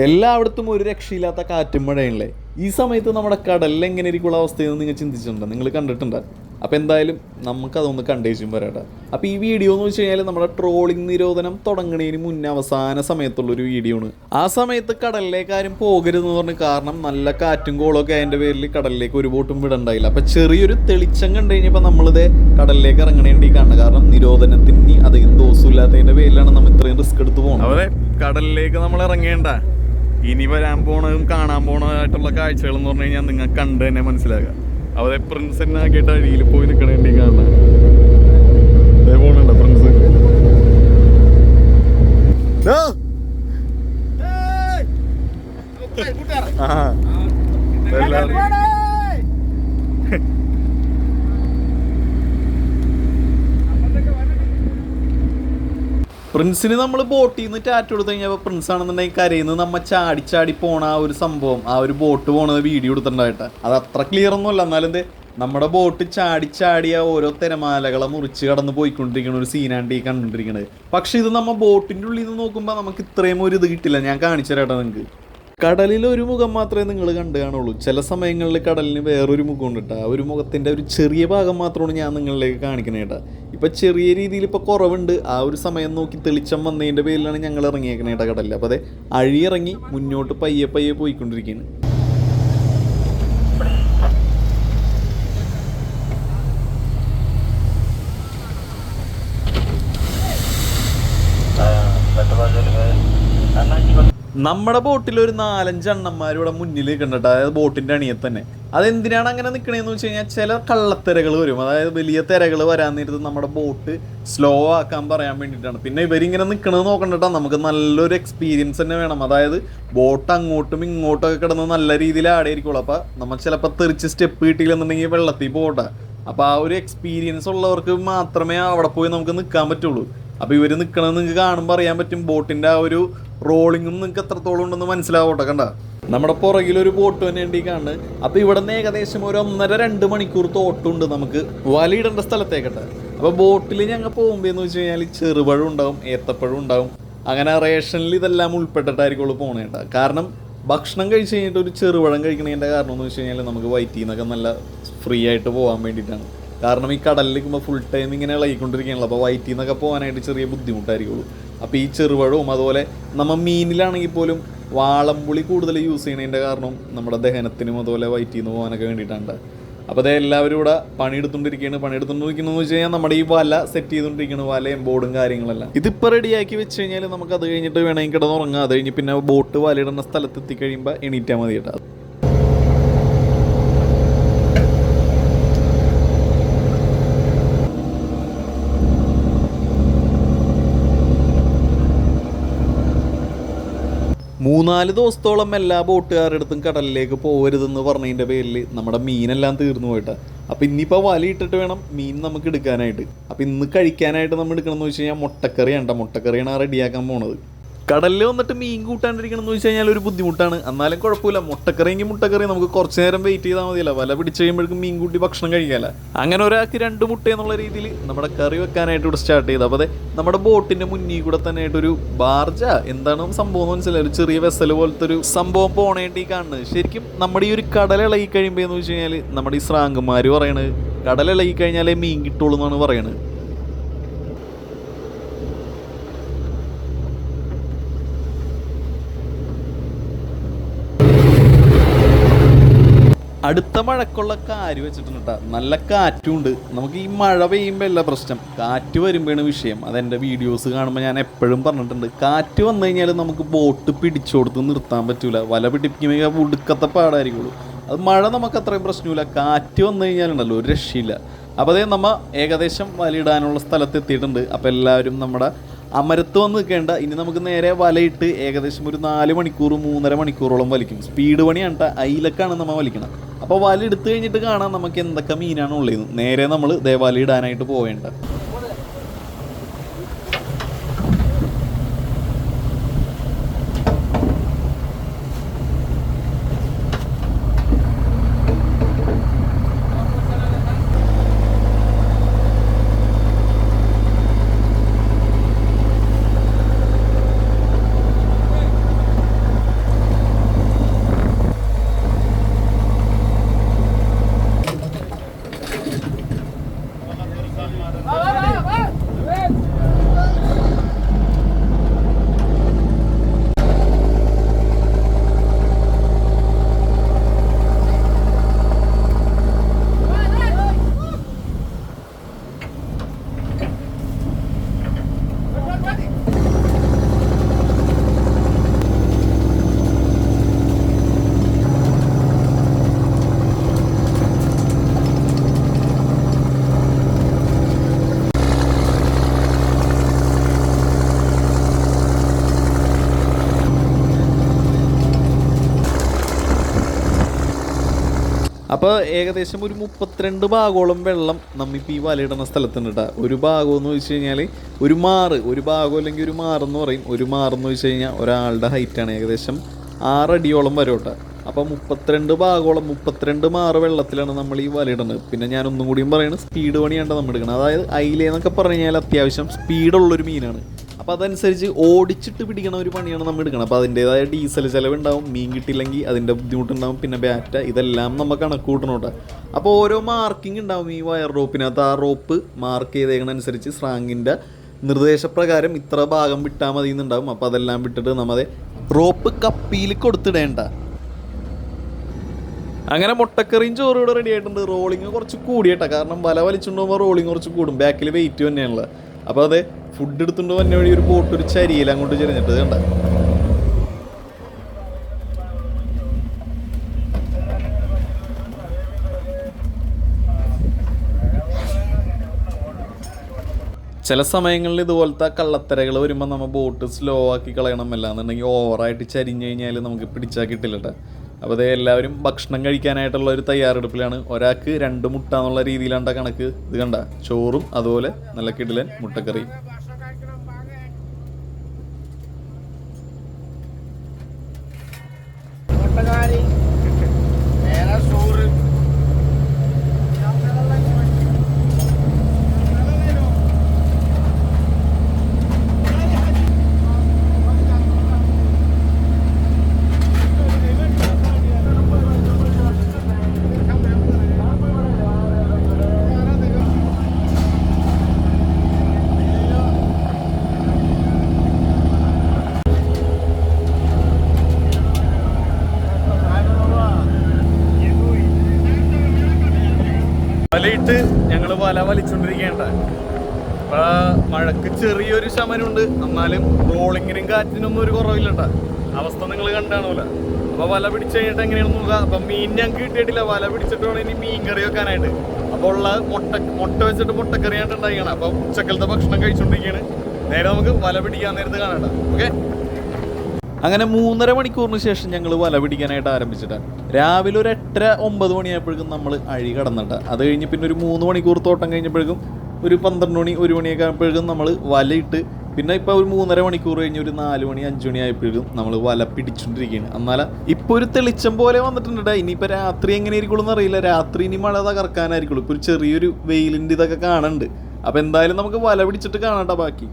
എല്ലായിടത്തും ഒരു രക്ഷയില്ലാത്ത കാറ്റും മഴയല്ലേ? ഈ സമയത്ത് നമ്മുടെ കടലിൽ എങ്ങനെ ഇരിക്കുള്ള അവസ്ഥയെന്ന് നിങ്ങൾ ചിന്തിച്ചിട്ടുണ്ടോ? നിങ്ങൾ കണ്ടിട്ടുണ്ട്? അപ്പോൾ എന്തായാലും നമുക്കതൊന്ന് കണ്ടേച്ചും വരാട്ടെ. അപ്പോൾ ഈ വീഡിയോ എന്ന് വെച്ച് കഴിഞ്ഞാൽ നമ്മുടെ ട്രോളിംഗ് നിരോധനം തുടങ്ങുന്നതിന് മുന്നേ അവസാന സമയത്തുള്ളൊരു വീഡിയോ ആണ്. ആ സമയത്ത് കടലിലേക്കാരും പോകരുതെന്ന് പറഞ്ഞ് കാരണം നല്ല കാറ്റും കോളൊക്കെ അതിന്റെ പേരിൽ കടലിലേക്ക് ഒരു ബോട്ടും വിടണ്ടായില്ല. അപ്പോൾ ചെറിയൊരു തെളിച്ചം കണ്ടു കഴിഞ്ഞപ്പോൾ നമ്മളിത് കടലിലേക്ക് ഇറങ്ങണേണ്ടി കാണണം കാരണം നിരോധനത്തിന് അധികം ദോഷമില്ലാത്തതിന്റെ പേരിലാണ് നമ്മൾ ഇത്രയും റിസ്ക് എടുത്ത് പോകുന്നത് അവരെ കടലിലേക്ക് നമ്മൾ ഇറങ്ങേണ്ട. ഇനി വരാൻ പോണതും കാണാൻ പോണതായിട്ടുള്ള കാഴ്ചകൾ എന്ന് പറഞ്ഞു കഴിഞ്ഞാൽ നിങ്ങൾക്ക് കണ്ട് തന്നെ മനസ്സിലാക്കുക. അവിടെ പ്രിൻസ് തന്നെ ആക്കിയിട്ട് അഴിയിൽ പോയി നിൽക്കണേണ്ടി കാണാൻ പോണുണ്ടോ പ്രിൻസ് ആ. എല്ലാവരും. പ്രിൻസിന് നമ്മൾ ബോട്ടിൽ നിന്ന് ടാറ്റു കൊടുത്തു കഴിഞ്ഞപ്പോൾ പ്രിൻസ് ആണെന്നുണ്ടെങ്കിൽ കരയുന്നത് നമ്മ ചാടി ചാടി പോണ ആ ഒരു സംഭവം ആ ഒരു ബോട്ട് പോണത് വീഡിയോ എടുത്തിട്ടുണ്ടായിട്ട് അത് അത്ര ക്ലിയർ ഒന്നുമല്ല എന്നാലും എന്ത് നമ്മുടെ ബോട്ട് ചാടി ചാടിയ ഓരോ തിരമാലകളെ മുറിച്ച് കടന്ന് പോയിക്കൊണ്ടിരിക്കുന്ന ഒരു സീനാണ്ട് കണ്ടുകൊണ്ടിരിക്കുന്നത് പക്ഷെ ഇത് നമ്മ ബോട്ടിന്റെ ഉള്ളിൽ നിന്ന് നോക്കുമ്പോൾ നമുക്ക് ഇത്രയും ഒരു ഇത് കിട്ടില്ല. ഞാൻ കാണിച്ചു തരാട്ടെ നിങ്ങൾക്ക് കടലിൽ ഒരു മുഖം മാത്രമേ നിങ്ങൾ കണ്ടു കാണുള്ളൂ. ചില സമയങ്ങളിൽ കടലിന് വേറൊരു മുഖം ഉണ്ട് ആ ഒരു മുഖത്തിന്റെ ഒരു ചെറിയ ഭാഗം മാത്രമാണ് ഞാൻ നിങ്ങളിലേക്ക് കാണിക്കുന്നത് കേട്ടോ ഇപ്പം ചെറിയ രീതിയിൽ ഇപ്പോൾ കുറവുണ്ട്. ആ ഒരു സമയം നോക്കി തെളിച്ചം വന്നതിന്റെ പേരിലാണ് ഞങ്ങൾ ഇറങ്ങിയേക്കണേ കേട്ടോ കടലിൽ അപ്പോൾ അതെ അഴിയിറങ്ങി മുന്നോട്ട് പയ്യെ പയ്യെ പോയിക്കൊണ്ടിരിക്കുകയാണ് നമ്മുടെ ബോട്ടിൽ ഒരു നാലഞ്ച് അണ്ണന്മാർ ഇവിടെ മുന്നിൽ നിൽക്കുന്നുണ്ട് അതായത് ബോട്ടിന്റെ അണിയെ തന്നെ. അതെന്തിനാണ് അങ്ങനെ നിൽക്കണേന്ന് വെച്ച് കഴിഞ്ഞാൽ ചില കള്ളത്തിരകൾ വരും. അതായത് വലിയ തിരകൾ വരാൻ നേരത്ത് നമ്മുടെ ബോട്ട് സ്ലോ ആക്കാൻ പറയാൻ വേണ്ടിയിട്ടാണ്. പിന്നെ ഇവരിങ്ങനെ നിൽക്കണത് നോക്കണ്ടട്ടാ. നമുക്ക് നല്ലൊരു എക്സ്പീരിയൻസ് തന്നെ വേണം. അതായത് ബോട്ട് അങ്ങോട്ടും ഇങ്ങോട്ടും ഒക്കെ കിടന്ന് നല്ല രീതിയിൽ ആടിയിരിക്കുള്ളൂ അപ്പോൾ നമ്മൾ ചിലപ്പോൾ തെറിച്ച് സ്റ്റെപ്പ് കിട്ടിയില്ലെന്നുണ്ടെങ്കിൽ വെള്ളത്തിൽ പോട്ടെ. അപ്പോൾ ആ ഒരു എക്സ്പീരിയൻസ് ഉള്ളവർക്ക് മാത്രമേ അവിടെ പോയി നമുക്ക് നിൽക്കാൻ പറ്റുള്ളൂ. അപ്പോൾ ഇവർ നിൽക്കണത് നിങ്ങൾക്ക് കാണുമ്പോൾ അറിയാൻ പറ്റും ബോട്ടിന്റെ ആ ഒരു റോളിങ്ങും നിങ്ങൾക്ക് എത്രത്തോളം ഉണ്ടെന്ന് മനസ്സിലാവട്ടെ കണ്ട? നമ്മുടെ പുറകിൽ ഒരു ബോട്ട് തന്നെ ഉണ്ട് ഈ കാണുന്നത്. അപ്പോൾ ഇവിടെ നിന്ന് ഏകദേശം ഒരു ഒന്നര രണ്ട് മണിക്കൂർ തോട്ടുണ്ട് നമുക്ക് വലയിടേണ്ട സ്ഥലത്തേക്കട്ടെ. അപ്പോൾ ബോട്ടിൽ ഞങ്ങൾ പോകുമ്പോൾ എന്ന് വെച്ച് കഴിഞ്ഞാൽ ചെറുപഴം ഉണ്ടാവും ഏത്തപ്പഴം ഉണ്ടാവും. അങ്ങനെ റേഷനിൽ ഇതെല്ലാം ഉൾപ്പെട്ടിട്ടായിരിക്കുള്ളൂ പോണേ കാരണം ഭക്ഷണം കഴിച്ച് കഴിഞ്ഞിട്ട് ഒരു ചെറുപഴം കഴിക്കണതിന്റെ കാരണം എന്ന് വെച്ച് കഴിഞ്ഞാൽ നമുക്ക് വയറ്റിൽ നല്ല ഫ്രീ ആയിട്ട് പോകാൻ വേണ്ടിയിട്ടാണ് കാരണം ഈ കടലിൽ നിൽക്കുമ്പോൾ ഫുൾ ടൈം ഇങ്ങനെ ഇളകിക്കൊണ്ടിരിക്കുകയാണല്ലോ. അപ്പോൾ വയറ്റിൽ നിന്നൊക്കെ പോകാനായിട്ട് ചെറിയ ബുദ്ധിമുട്ടായിരിക്കുള്ളൂ. അപ്പോൾ ഈ ചെറുപഴവും അതുപോലെ നമ്മൾ മീനിലാണെങ്കിൽ പോലും വാളംപുളി കൂടുതൽ യൂസ് ചെയ്യണതിന്റെ കാരണം നമ്മുടെ ദഹനത്തിനും അതുപോലെ വയറ്റിൽ നിന്ന് പോകാനൊക്കെ വേണ്ടിയിട്ടാണ്. അപ്പോൾ അതേ എല്ലാവരും ഇവിടെ പണിയെടുത്തുകൊണ്ടിരിക്കുകയാണ്. പണിയെടുത്തുകൊണ്ടിരിക്കുന്നത് വെച്ച് കഴിഞ്ഞാൽ നമ്മുടെ ഈ വല സെറ്റ് ചെയ്തുകൊണ്ടിരിക്കുന്ന വലയും ബോർഡും കാര്യങ്ങളെല്ലാം. ഇതിപ്പോൾ റെഡിയാക്കി വെച്ച് കഴിഞ്ഞാൽ നമുക്ക് അത് കഴിഞ്ഞിട്ട് വേണമെങ്കിൽ കിടന്നുറങ്ങാം. അത് കഴിഞ്ഞ് പിന്നെ ബോട്ട് വലയിടുന്ന സ്ഥലത്ത് എത്തിക്കഴിയുമ്പോൾ എണീറ്റാൽ മതി കേട്ടോ. മൂന്നാൽ ദിവസത്തോളം എല്ലാ ബോട്ടുകാരുടെ അടുത്തും കടലിലേക്ക് പോകരുതെന്ന് പറഞ്ഞതിന്റെ പേരിൽ നമ്മുടെ മീനെല്ലാം തീർന്നു പോയിട്ട്. അപ്പോൾ ഇന്നിപ്പോൾ വലയിട്ടിട്ട് വേണം മീൻ നമുക്ക് എടുക്കാനായിട്ട്. അപ്പോൾ ഇന്ന് കഴിക്കാനായിട്ട് നമ്മൾ എടുക്കണമെന്ന് വെച്ച് കഴിഞ്ഞാൽ മുട്ടക്കറിയാണ് മുട്ടക്കറിയാണ് റെഡിയാക്കാൻ പോണത്. കടലിൽ വന്നിട്ട് മീൻ കൂട്ടാണ്ടിരിക്കണം എന്ന് വെച്ച് കഴിഞ്ഞാൽ ഒരു ബുദ്ധിമുട്ടാണ്. എന്നാലും കുഴപ്പമില്ല. മുട്ടക്കറിയെങ്കിൽ മുട്ടക്കറി നമുക്ക് കുറച്ച് നേരം വെയിറ്റ് ചെയ്താൽ മതിയല്ല. വല പിടിച്ച് കഴിയുമ്പോഴേക്കും മീൻ കൂട്ടി ഭക്ഷണം കഴിക്കാല്ല അങ്ങനെ ഒരാൾക്ക് രണ്ട് മുട്ട എന്നുള്ള രീതിയിൽ നമ്മുടെ കറി വെക്കാനായിട്ട് ഇവിടെ സ്റ്റാർട്ട് ചെയ്തു. അപ്പോൾ നമ്മുടെ ബോട്ടിന്റെ മുന്നിൽ കൂടെ തന്നെ ആയിട്ടൊരു ബാർജ എന്താണ് സംഭവം എന്ന് മനസ്സിലായി ഒരു ചെറിയ വെസൽ പോലത്തെ ഒരു സംഭവം പോണേണ്ടി കാണുന്നത്. ശരിക്കും നമ്മുടെ ഈ ഒരു കടൽ ഇളകി കഴിയുമ്പോൾ എന്ന് വെച്ച് കഴിഞ്ഞാൽ നമ്മുടെ ഈ സ്രാങ്കന്മാർ പറയണത് കടൽ ഇളകി കഴിഞ്ഞാലേ മീൻ കിട്ടുള്ളൂ എന്നാണ് പറയണത്. അടുത്ത മഴക്കുള്ള കാര് വെച്ചിട്ടുണ്ട് കേട്ടോ നല്ല കാറ്റും ഉണ്ട് നമുക്ക് ഈ മഴ പെയ്യുമ്പോൾ അല്ല പ്രശ്നം. കാറ്റ് വരുമ്പോഴാണ് വിഷയം. അതെന്റെ വീഡിയോസ് കാണുമ്പോൾ ഞാൻ എപ്പോഴും പറഞ്ഞിട്ടുണ്ട്. കാറ്റ് വന്നു കഴിഞ്ഞാൽ നമുക്ക് ബോട്ട് പിടിച്ചു കൊടുത്ത് നിർത്താൻ പറ്റൂല. വല പിടിപ്പിക്കുമ്പോൾ ഉടുക്കത്തെ പാടായിരിക്കുള്ളൂ. അത് മഴ നമുക്ക് അത്രയും പ്രശ്നമില്ല. കാറ്റ് വന്നു കഴിഞ്ഞാലുണ്ടല്ലോ ഒരു രക്ഷയില്ല. അപ്പോൾ അതേ നമ്മ ഏകദേശം വലയിടാനുള്ള സ്ഥലത്ത് എത്തിയിട്ടുണ്ട്. അപ്പോൾ എല്ലാവരും നമ്മുടെ അമരത്ത് വന്ന് നിൽക്കേണ്ട. ഇനി നമുക്ക് നേരെ വലയിട്ട് ഏകദേശം ഒരു നാല് മണിക്കൂർ മൂന്നര മണിക്കൂറോളം വലിക്കും. സ്പീഡ് പണിയാണ് ട്ടോ. അയിലക്കാണ് നമ്മൾ വലിക്കണം അപ്പോൾ വല എടുത്തു കഴിഞ്ഞിട്ട് കാണാം നമുക്ക് എന്തൊക്കെ മീനാണ് ഉള്ളത് നേരെ നമ്മൾ ദേവാലി ഇടാനായിട്ട് പോവേണ്ട. Sağ olun. അപ്പോൾ ഏകദേശം ഒരു മുപ്പത്തിരണ്ട് ഭാഗോളം വെള്ളം നമ്മിപ്പോൾ ഈ വലയിടുന്ന സ്ഥലത്തുണ്ട് കേട്ടോ ഒരു ഭാഗം എന്ന് വെച്ച് കഴിഞ്ഞാൽ ഒരു മാറ് ഒരു ഭാഗം അല്ലെങ്കിൽ ഒരു മാറെന്ന് പറയും. ഒരു മാറെന്ന് വെച്ച് കഴിഞ്ഞാൽ ഒരാളുടെ ഹൈറ്റാണ് ഏകദേശം ആറടിയോളം വരും കേട്ടോ അപ്പോൾ മുപ്പത്തിരണ്ട് ഭാഗോളം മുപ്പത്തിരണ്ട് മാറ് വെള്ളത്തിലാണ് നമ്മൾ ഈ വലയിടുന്നത്. പിന്നെ ഞാൻ ഒന്നും കൂടിയും പറയുന്നത് സ്പീഡ് പണിയാണ് നമ്മൾ എടുക്കുന്നത് അതായത് അയിലേന്നൊക്കെ പറഞ്ഞു കഴിഞ്ഞാൽ അത്യാവശ്യം സ്പീഡുള്ളൊരു മീനാണ്. അപ്പോൾ അതനുസരിച്ച് ഓടിച്ചിട്ട് പിടിക്കണ ഒരു പണിയാണ് നമ്മൾ എടുക്കണം അപ്പോൾ അതിന്റേതായ ഡീസൽ ചിലവുണ്ടാവും മീൻ കിട്ടിയില്ലെങ്കിൽ അതിന്റെ ബുദ്ധിമുട്ടുണ്ടാവും പിന്നെ ബാറ്റ ഇതെല്ലാം നമ്മൾ കണക്ക് കൂട്ടണം കേട്ടോ. അപ്പോൾ ഓരോ മാർക്കിംഗ് ഉണ്ടാവും ഈ വയർ റോപ്പിനകത്ത് ആ റോപ്പ് മാർക്ക് ചെയ്തേക്കണനുസരിച്ച് സ്രാങ്ങിന്റെ നിർദ്ദേശപ്രകാരം ഇത്ര ഭാഗം വിട്ടാൽ മതി എന്നുണ്ടാവും അപ്പോൾ അതെല്ലാം വിട്ടിട്ട് നമ്മതെ റോപ്പ് കപ്പിയിൽ കൊടുത്തിടേണ്ട. അങ്ങനെ മുട്ടക്കറിയും ചോറും ഇവിടെ റെഡി ആയിട്ടുണ്ട്. റോളിങ് കുറച്ച് കൂടിയേട്ടാ കാരണം വല വലിച്ചുകൊണ്ടുപോകുമ്പോൾ റോളിങ് കുറച്ച് കൂടും. ബാക്കിൽ വെയിറ്റ് തന്നെയാണുള്ളത്. അപ്പോൾ അതെ ഫുഡ് എടുത്തുകൊണ്ട് വന്ന വഴി ഒരു ബോട്ട് ഒരു ചരിയിൽ അങ്ങോട്ട് ചെരിഞ്ഞിട്ട് കണ്ട ചില സമയങ്ങളിൽ ഇതുപോലത്തെ കള്ളത്തരകൾ വരുമ്പോൾ നമ്മൾ ബോട്ട് സ്ലോ ആക്കി കളയണം അല്ലാന്നുണ്ടെങ്കിൽ ഓവറായിട്ട് ചരിഞ്ഞു കഴിഞ്ഞാൽ നമുക്ക് പിടിച്ചാൽ കിട്ടില്ല ട്ടോ. അപ്പോൾ അതേ എല്ലാവരും ഭക്ഷണം കഴിക്കാനായിട്ടുള്ള ഒരു തയ്യാറെടുപ്പിലാണ്. ഒരാൾക്ക് രണ്ട് മുട്ട എന്നുള്ള രീതിയിലാണ്ട കണക്ക്. ഇത് കണ്ട? ചോറും അതുപോലെ നല്ല കിടിലൻ മുട്ടക്കറി മുട്ടക്കാരി വേറെ ചോറ് വലയിട്ട് ഞങ്ങൾ വല വലിച്ചുകൊണ്ടിരിക്കേണ്ട അപ്പോൾ മഴക്ക് ചെറിയൊരു ശമനമുണ്ട്. എന്നാലും റോളിങ്ങിനും കാറ്റിനൊന്നും ഒരു കുറവില്ലണ്ട അവസ്ഥ നിങ്ങൾ കണ്ടാണല്ലോ അപ്പോൾ വല പിടിച്ചു കഴിഞ്ഞിട്ട് എങ്ങനെയാണെന്ന് നോക്കുക അപ്പൊ മീൻ ഞങ്ങൾക്ക് കിട്ടിയിട്ടില്ല. വല പിടിച്ചിട്ടാണ് ഇനി മീൻ കറി വെക്കാനായിട്ട്. അപ്പോൾ ഉള്ള മുട്ട മുട്ട വെച്ചിട്ട് മുട്ടക്കറിയായിട്ട് ഉണ്ടായിരിക്കണം അപ്പൊ ഉച്ചക്കലത്തെ ഭക്ഷണം കഴിച്ചുകൊണ്ടിരിക്കുകയാണ് നേരെ നമുക്ക് വല പിടിക്കാൻ നേരത്ത് കാണണ്ട ഓക്കെ? അങ്ങനെ മൂന്നര മണിക്കൂറിന് ശേഷം ഞങ്ങൾ വല പിടിക്കാനായിട്ട് ആരംഭിച്ചിട്ടാണ് രാവിലെ ഒരു എട്ടര ഒമ്പത് മണിയായപ്പോഴേക്കും നമ്മൾ അഴി കടന്നിട്ട്. അത് കഴിഞ്ഞ് പിന്നെ ഒരു മൂന്ന് മണിക്കൂർ തോട്ടം കഴിഞ്ഞപ്പോഴേക്കും ഒരു പന്ത്രണ്ട് മണി ഒരു മണിയൊക്കെ ആയപ്പോഴേക്കും നമ്മൾ വലയിട്ട് പിന്നെ ഇപ്പോൾ ഒരു മൂന്നര മണിക്കൂർ കഴിഞ്ഞ് ഒരു നാല് മണി അഞ്ച് മണി ആയപ്പോഴേക്കും നമ്മൾ വല പിടിച്ചുകൊണ്ടിരിക്കുകയാണ് എന്നാലും ഇപ്പോൾ ഒരു തെളിച്ചം പോലെ വന്നിട്ടുണ്ട് ഇനിയിപ്പോൾ രാത്രി എങ്ങനെ ആയിരിക്കുള്ളൂ അറിയില്ല രാത്രി ഇനി മഴ തകർക്കാനായിരിക്കുള്ളൂ. ഇപ്പോൾ ഒരു ചെറിയൊരു വെയിലിന്റെ ഇതൊക്കെ കാണുന്നുണ്ട് അപ്പോൾ എന്തായാലും നമുക്ക് വല പിടിച്ചിട്ട് കാണണ്ട ബാക്കി.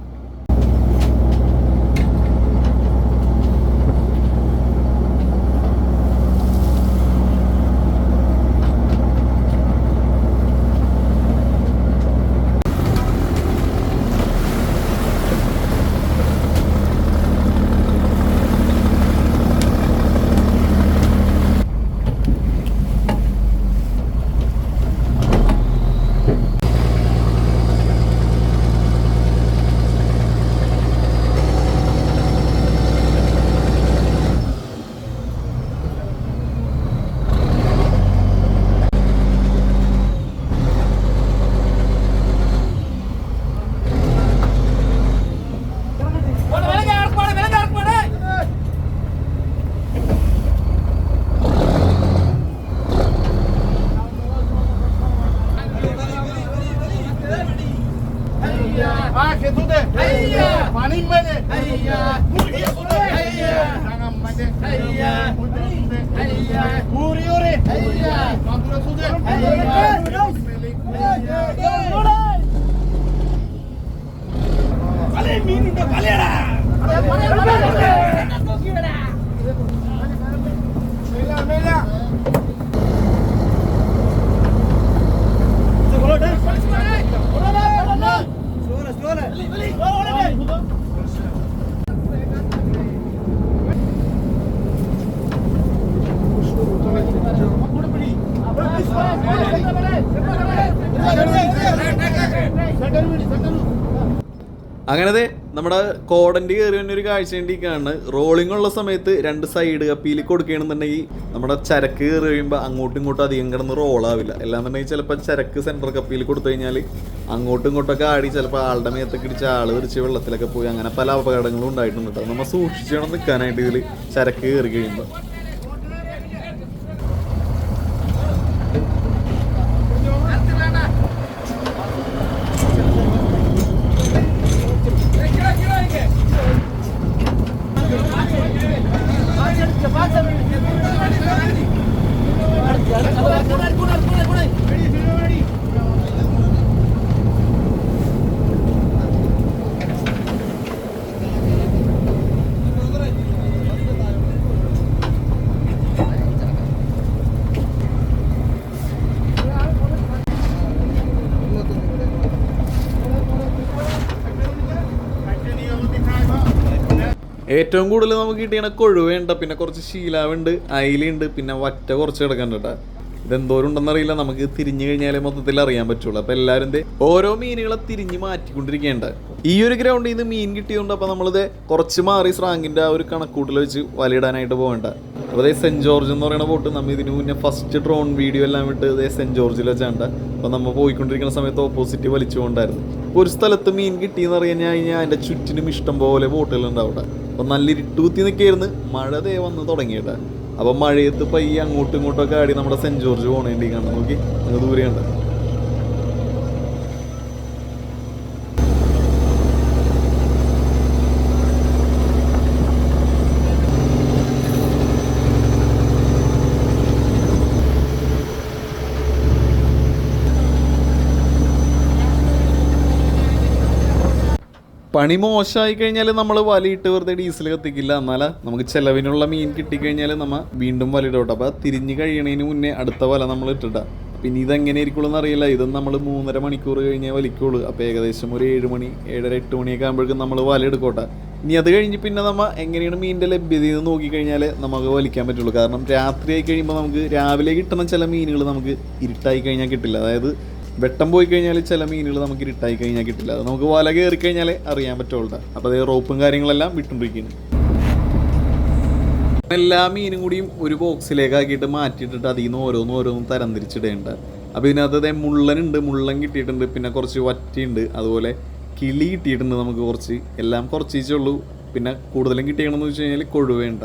இல்லையாடா അങ്ങനത്തെ നമ്മുടെ കോടന്റെ കയറി തന്നെ ഒരു കാഴ്ച വേണ്ടിയിരിക്കുകയാണ് റോളിംഗ് ഉള്ള സമയത്ത് രണ്ട് സൈഡ് കപ്പിയിൽ കൊടുക്കുകയാണെന്നുണ്ടെങ്കിൽ നമ്മുടെ ചരക്ക് കയറി കഴിയുമ്പോൾ അങ്ങോട്ടും ഇങ്ങോട്ടും അധികം കിടന്ന് റോളാവില്ല അല്ലാന്നുണ്ടെങ്കിൽ ചിലപ്പോൾ ചരക്ക് സെൻട്രൽ കപ്പിയിൽ കൊടുത്തു കഴിഞ്ഞാൽ അങ്ങോട്ടും ഇങ്ങോട്ടൊക്കെ ആടി ചിലപ്പോൾ ആളുടെ മേത്തൊക്കെ ഇടിച്ച് ആൾ വിരിച്ച് വെള്ളത്തിലൊക്കെ പോയി. അങ്ങനെ പല അപകടങ്ങളും ഉണ്ടായിട്ടുണ്ട് കേട്ടോ. നമ്മൾ സൂക്ഷിച്ചു വേണം നിൽക്കാനായിട്ട് ഇതിൽ ചരക്ക് കയറി കഴിയുമ്പോൾ ഏറ്റവും കൂടുതൽ നമുക്ക് കിട്ടിയണ കൊഴുവയുണ്ട് പിന്നെ കുറച്ച് ശീലാവുണ്ട് അയിലുണ്ട് പിന്നെ വറ്റ കുറച്ച് കിടക്കണ്ട കേട്ടോ. ഇതെന്തോരം ഉണ്ടെന്നറിയില്ല നമുക്ക് തിരിഞ്ഞു കഴിഞ്ഞാലേ മൊത്തത്തിൽ അറിയാൻ പറ്റുള്ളൂ. അപ്പൊ എല്ലാവരും ഓരോ മീനുകളെ തിരിഞ്ഞ് മാറ്റിക്കൊണ്ടിരിക്കേണ്ട. ഈ ഒരു ഗ്രൗണ്ടിൽ നിന്ന് മീൻ കിട്ടിയതുകൊണ്ട് അപ്പൊ നമ്മളിത് കുറച്ച് മാറി സ്രാങ്കിന്റെ ആ ഒരു കണക്കൂട്ടിൽ വെച്ച് വലയിടാനായിട്ട് പോകണ്ട. അപ്പോൾ അതേ സെന്റ് ജോർജ് എന്ന് പറയുന്ന ബോട്ട് നമ്മൾ ഇതിനു മുന്നേ ഫസ്റ്റ് ഡ്രോൺ വീഡിയോ എല്ലാം വിട്ട് ഇതേ സെന്റ് ജോർജിൽ വെച്ചാണ്ട. അപ്പോൾ നമ്മൾ പോയിക്കൊണ്ടിരിക്കുന്ന സമയത്ത് ഓപ്പോസിറ്റ് വലിച്ചുകൊണ്ടായിരുന്നു അപ്പോൾ ഒരു സ്ഥലത്ത് മീൻ കിട്ടിയെന്ന് അറിയാൻ കഴിഞ്ഞാൽ അതിന്റെ ചുറ്റിനും ഇഷ്ടം പോലെ ബോട്ടുകൾ അവിടെ അപ്പോൾ നല്ല ഇരുട്ടൂത്തി നിൽക്കായിരുന്നു മഴ ദേ വന്ന് തുടങ്ങിയിട്ട് അപ്പോൾ മഴയത്ത് പയ്യെ അങ്ങോട്ടും ഇങ്ങോട്ടൊക്കെ ആടി നമ്മുടെ സെന്റ് ജോർജ് പോകണേണ്ടി കണ്ടു നോക്കി അങ്ങ് ദൂരെയുണ്ട്. പണി മോശമായി കഴിഞ്ഞാൽ നമ്മൾ വലയിട്ട് വെറുതെ ഡീസൽ കത്തിക്കില്ല. എന്നാല നമുക്ക് ചെലവിനുള്ള മീൻ കിട്ടിക്കഴിഞ്ഞാൽ നമ്മൾ വീണ്ടും വലയിടോട്ടെ. അപ്പോൾ തിരിഞ്ഞ് കഴിയണതിന് മുന്നേ അടുത്ത വല നമ്മൾ ഇട്ടിട്ട പിന്നെ ഇതെങ്ങനെ ആയിരിക്കുള്ളൂ അറിയില്ല. ഇതും നമ്മൾ മൂന്നര മണിക്കൂർ കഴിഞ്ഞേ വലിക്കുള്ളൂ. അപ്പോൾ ഏകദേശം ഒരു ഏഴ് മണി ഏഴര എട്ട് മണിയൊക്കെ ആകുമ്പോഴേക്കും നമ്മൾ വല എടുക്കോട്ടെ. ഇനി അത് കഴിഞ്ഞ് പിന്നെ നമ്മൾ എങ്ങനെയാണ് മീനിന്റെ ലഭ്യത എന്ന് നോക്കിക്കഴിഞ്ഞാൽ നമുക്ക് വലിക്കാൻ പറ്റുള്ളൂ. കാരണം രാത്രി ആയി കഴിയുമ്പോൾ നമുക്ക് രാവിലെ കിട്ടുന്ന ചില മീനുകൾ നമുക്ക് ഇരുട്ടായി കഴിഞ്ഞാൽ കിട്ടില്ല. അതായത് വെട്ടം പോയി കഴിഞ്ഞാൽ ചില മീനുകൾ നമുക്ക് ഇരുട്ടായി കഴിഞ്ഞാൽ കിട്ടില്ല. അത് നമുക്ക് വല കയറി കഴിഞ്ഞാലേ അറിയാൻ പറ്റുള്ളൂ. അപ്പോൾ അതേ റോപ്പും കാര്യങ്ങളെല്ലാം വിട്ടുകൊണ്ടിരിക്കുന്നു. എല്ലാ മീനും കൂടിയും ഒരു ബോക്സിലേക്ക് ആക്കിയിട്ട് മാറ്റിയിട്ടിട്ട് അതിൽ നിന്ന് ഓരോന്നും ഓരോന്നും തരംതിരിച്ചിടേണ്ട. അപ്പോൾ ഇതിനകത്ത് മുള്ളനുണ്ട് മുള്ളൻ കിട്ടിയിട്ടുണ്ട് പിന്നെ കുറച്ച് വറ്റിയുണ്ട്. അതുപോലെ കിളി കിട്ടിയിട്ടുണ്ട് നമുക്ക് കുറച്ച്. എല്ലാം കുറച്ചേ ഉള്ളൂ. പിന്നെ കൂടുതലും കിട്ടിയണമെന്ന് വെച്ച് കഴിഞ്ഞാൽ കൊഴുവേണ്ട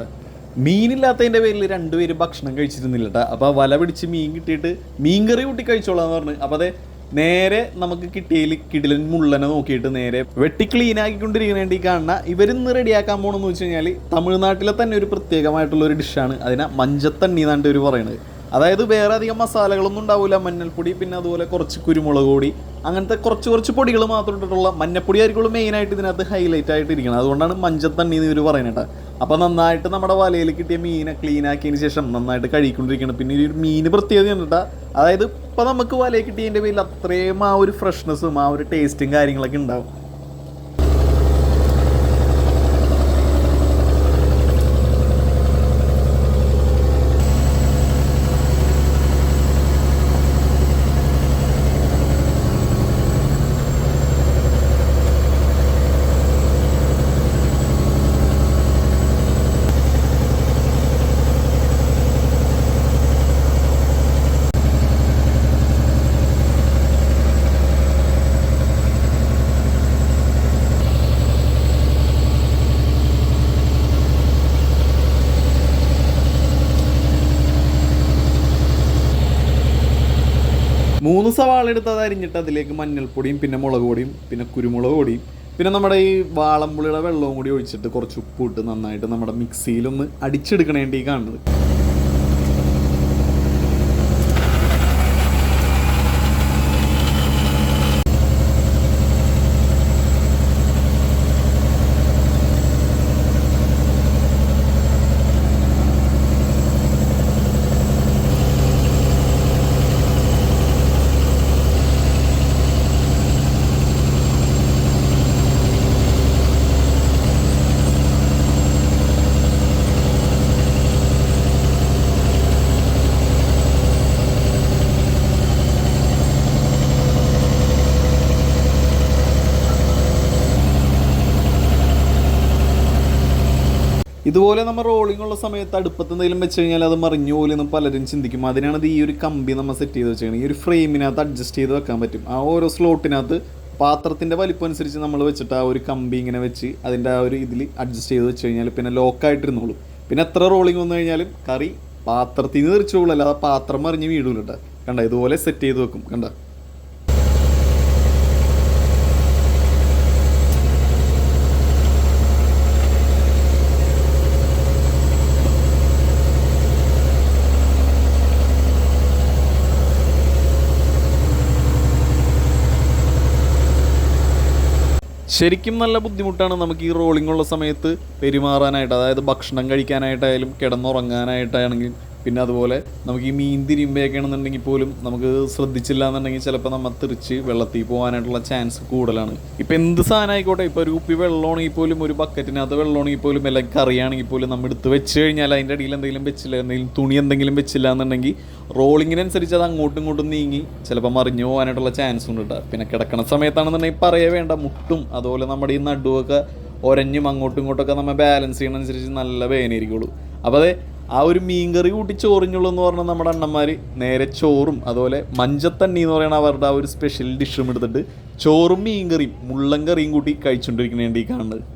മീനില്ലാത്തതിന്റെ പേരിൽ രണ്ടുപേരും ഭക്ഷണം കഴിച്ചിരുന്നില്ല കേട്ടോ അപ്പോൾ വല പിടിച്ച് മീൻ കിട്ടിയിട്ട് മീൻ കറി കൂട്ടി കഴിച്ചോളാന്ന് പറഞ്ഞു. അപ്പോൾ അതെ നേരെ നമുക്ക് കിട്ടിയതിൽ കിടിലൻ മുള്ളനെ നോക്കിയിട്ട് നേരെ വെട്ടി ക്ലീൻ ആക്കിക്കൊണ്ടിരിക്കുന്നതിന് ഈ കാണുന്ന ഇവരിന്ന് റെഡിയാക്കാൻ പോകണമെന്ന് വെച്ച് കഴിഞ്ഞാൽ തമിഴ്നാട്ടിലെ തന്നെ ഒരു പ്രത്യേകമായിട്ടുള്ള ഒരു ഡിഷാണ് അതിനെ മഞ്ചത്തണ്ണി എന്നാണ്ട് ഒരു പറയുന്നത് അതായത് വേറെ അധികം മസാലകളൊന്നും ഉണ്ടാവില്ല മഞ്ഞൾപ്പൊടി പിന്നെ അതുപോലെ കുറച്ച് കുരുമുളക് പൊടി അങ്ങനത്തെ കുറച്ച് കുറച്ച് പൊടികൾ മാത്രം ഇട്ടിട്ടുള്ള മഞ്ഞപ്പൊടി ആയിരിക്കുള്ളൂ മെയിനായിട്ട് ഇതിനകത്ത് ഹൈലൈറ്റ് ആയിട്ട് ഇരിക്കുന്നത് അതുകൊണ്ടാണ് മഞ്ചത്തണ്ണി എന്ന് ഇവർ പറയുന്നത് അപ്പോൾ നന്നായിട്ട് നമ്മുടെ വലയിൽ കിട്ടിയ മീനെ ക്ലീൻ ആക്കിയതിന് ശേഷം നന്നായിട്ട് കഴിക്കൊണ്ടിരിക്കണം പിന്നെ ഈ ഒരു മീൻ പ്രത്യേകത കണ്ടിട്ടാ അതായത് ഇപ്പം നമുക്ക് വലയിൽ കിട്ടിയതിന്റെ പേരിൽ അത്രയും ആ ഒരു ഫ്രഷ്നെസ്സും ആ ഒരു ടേസ്റ്റും കാര്യങ്ങളൊക്കെ ഉണ്ടാവും. മൂന്ന് സവാള എടുത്ത് അത് അരിഞ്ഞിട്ട് അതിലേക്ക് മഞ്ഞൾപ്പൊടിയും പിന്നെ മുളക് പൊടിയും പിന്നെ കുരുമുളക് പൊടിയും പിന്നെ നമ്മുടെ ഈ വാളമ്പുളിയുടെ വെള്ളവും കൂടി ഒഴിച്ചിട്ട് കുറച്ച് ഉപ്പ് ഇട്ട് നന്നായിട്ട് നമ്മുടെ മിക്സിയിലൊന്ന് അടിച്ചെടുക്കണേണ്ടി കാണുന്നത്. ഇതുപോലെ നമ്മൾ റോളിംഗ് ഉള്ള സമയത്ത് അടുപ്പത്ത് എന്തെങ്കിലും വെച്ച് കഴിഞ്ഞാൽ അത് മറിഞ്ഞു പോലെന്ന് പലരും ചിന്തിക്കും. അതിനാണ് ഈ ഒരു കമ്പി നമ്മൾ സെറ്റ് ചെയ്ത് വെച്ചാൽ ഈ ഒരു ഫ്രെയിമിനകത്ത് അഡ്ജസ്റ്റ് ചെയ്ത് വെക്കാൻ പറ്റും. ആ ഓരോ സ്ലോട്ടിനകത്ത് പാത്രത്തിന്റെ വലിപ്പം അനുസരിച്ച് നമ്മൾ വെച്ചിട്ട് ആ ഒരു കമ്പി ഇങ്ങനെ വെച്ച് അതിന്റെ ആ ഒരു ഇതിൽ അഡ്ജസ്റ്റ് ചെയ്ത് വെച്ച് കഴിഞ്ഞാൽ പിന്നെ ലോക്കായിട്ടിരുന്നോളും പിന്നെ എത്ര റോളിംഗ് വന്നു കഴിഞ്ഞാലും കറി പാത്രത്തിൽ നിന്ന് തെറിച്ചോളൂ അല്ലാതെ പാത്രം മറിഞ്ഞ് വീടുകളുണ്ട് കണ്ട? ഇതുപോലെ സെറ്റ് ചെയ്ത് വെക്കും. കണ്ട? ശരിക്കും നല്ല ബുദ്ധിമുട്ടാണ് നമുക്ക് ഈ റോളിംഗ് ഉള്ള സമയത്ത് പെരുമാറാനായിട്ട് അതായത് ഭക്ഷണം കഴിക്കാനായിട്ടായാലും കിടന്നുറങ്ങാനായിട്ടാണെങ്കിലും പിന്നെ അതുപോലെ നമുക്ക് ഈ മീൻ തിരിയുമ്പോഴൊക്കെ ആണെന്നുണ്ടെങ്കിൽ പോലും നമുക്ക് ശ്രദ്ധിച്ചില്ല എന്നുണ്ടെങ്കിൽ ചിലപ്പോൾ നമ്മൾ തെറിച്ച് വെള്ളത്തിൽ പോകാനായിട്ടുള്ള ചാൻസ് കൂടുതലാണ്. ഇപ്പം എന്ത് സാധനം ആയിക്കോട്ടെ ഇപ്പോൾ ഒരു കുപ്പി വെള്ളമാണെങ്കിൽ പോലും ഒരു ബക്കറ്റിനകത്ത് വെള്ളമാണെങ്കിൽ പോലും അല്ലെങ്കിൽ കറിയാണെങ്കിൽ പോലും നമ്മൾ എടുത്ത് വെച്ച് കഴിഞ്ഞാൽ അതിന്റെ അടിയിൽ എന്തെങ്കിലും വെച്ചില്ല എന്തെങ്കിലും തുണി എന്തെങ്കിലും വെച്ചില്ല എന്നുണ്ടെങ്കിൽ റോളിങ്ങിനനുസരിച്ച് അത് അങ്ങോട്ടും ഇങ്ങോട്ടും നീങ്ങി ചിലപ്പോൾ മറിഞ്ഞു പോകാനായിട്ടുള്ള ചാൻസ് ഉണ്ട് കേട്ടോ പിന്നെ കിടക്കണ സമയത്താണെന്നുണ്ടെങ്കിൽ പറയേ വേണ്ട മുട്ടും അതുപോലെ നമ്മുടെ ഈ നടുവൊക്കെ ഒരഞ്ഞും അങ്ങോട്ടും ഇങ്ങോട്ടൊക്കെ നമ്മൾ ബാലൻസ് ചെയ്യണമനുസരിച്ച് നല്ല വേദനയായിരിക്കുള്ളൂ. അപ്പോൾ അതെ ആ ഒരു മീൻകറി കൂട്ടി ചോറിഞ്ഞുള്ളൂ എന്ന് പറഞ്ഞാൽ നമ്മുടെ അണ്ണന്മാർ നേരെ ചോറും അതുപോലെ മഞ്ചത്തണ്ണി എന്ന് പറയുന്ന അവരുടെ ആ ഒരു സ്പെഷ്യൽ ഡിഷും എടുത്തിട്ട് ചോറും മീൻകറിയും മുള്ളൻ കറിയും കൂട്ടി കഴിച്ചുകൊണ്ടിരിക്കുന്നതിന്റെ ഈ കാണുന്നത്.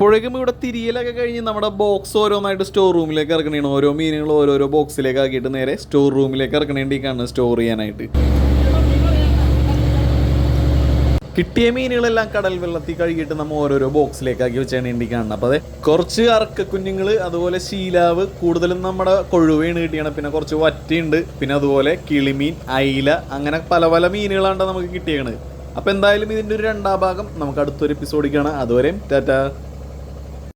അപ്പോഴേക്കും ഇവിടെ തിരിയലൊക്കെ കഴിഞ്ഞ് നമ്മുടെ ബോക്സ് ഓരോന്നായിട്ട് സ്റ്റോർ റൂമിലേക്ക് ഇറക്കണേണ് ഓരോ മീനുകൾ ഓരോരോ ബോക്സിലേക്ക് ആക്കിയിട്ട് നേരെ സ്റ്റോർ റൂമിലേക്ക് ഇറക്കണേണ്ടിക്കാണ് സ്റ്റോർ ചെയ്യാനായിട്ട്. കിട്ടിയ മീനുകളെല്ലാം കടൽ വെള്ളത്തിൽ കഴുകിയിട്ട് നമ്മൾ ഓരോരോ ബോക്സിലേക്കാക്കി വെച്ചാണ് കാണുന്നത് അപ്പോൾ അതെ കുറച്ച് അറക്ക കുഞ്ഞുങ്ങൾ അതുപോലെ ശീലാവ് കൂടുതലും നമ്മുടെ കൊഴുവയാണ് കിട്ടിയാണ്. പിന്നെ കുറച്ച് വറ്റയുണ്ട്. പിന്നെ അതുപോലെ കിളിമീൻ അയില അങ്ങനെ പല പല മീനുകളാണ് നമുക്ക് കിട്ടിയത് അപ്പോൾ എന്തായാലും ഇതിന്റെ ഒരു രണ്ടാം ഭാഗം നമുക്ക് അടുത്തൊരു എപ്പിസോഡിക്കാണ് കാണാം. അതുവരെയും ടാറ്റാ.